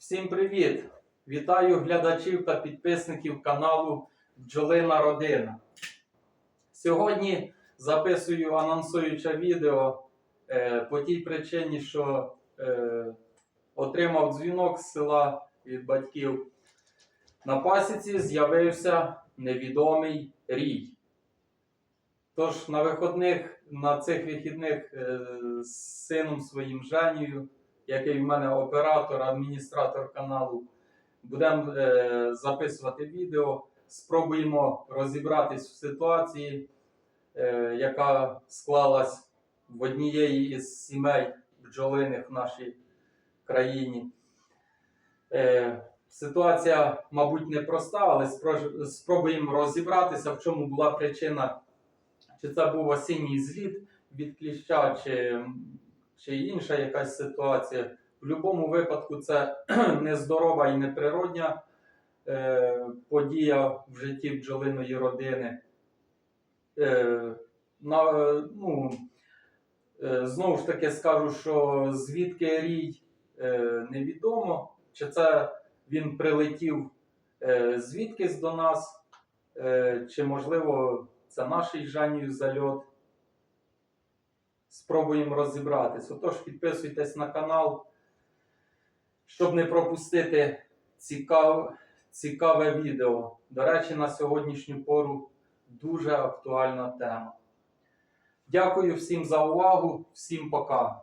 Всім привіт! Вітаю глядачів та підписників каналу Бджолина Родина. Сьогодні записую анонсуюче відео е, по тій причині, що е, отримав дзвінок з села від батьків. На пасіці з'явився невідомий рій. Тож на виходних, на цих вихідних е, з сином своїм Женію, який в мене оператор, адміністратор каналу, будемо е, записувати відео, спробуємо розібратись в ситуації, е, яка склалась в однієї із сімей бджолиних в нашій країні. Е, Ситуація, мабуть, непроста, але спробуємо розібратися, в чому була причина, чи це був осінній зліт від кліща, чи, чи інша якась ситуація. В будь-якому випадку це нездорова і неприродня е, подія в житті бджолиної родини. Е, на, ну, е, знову ж таки скажу, що звідки рій е, невідомо, чи це він прилетів е, звідкись до нас, е, чи можливо це наш із Жанію зальот. Спробуємо розібратись. Отож, підписуйтесь на канал, щоб не пропустити цікав, цікаве відео. До речі, на сьогоднішню пору дуже актуальна тема. Дякую всім за увагу, всім пока.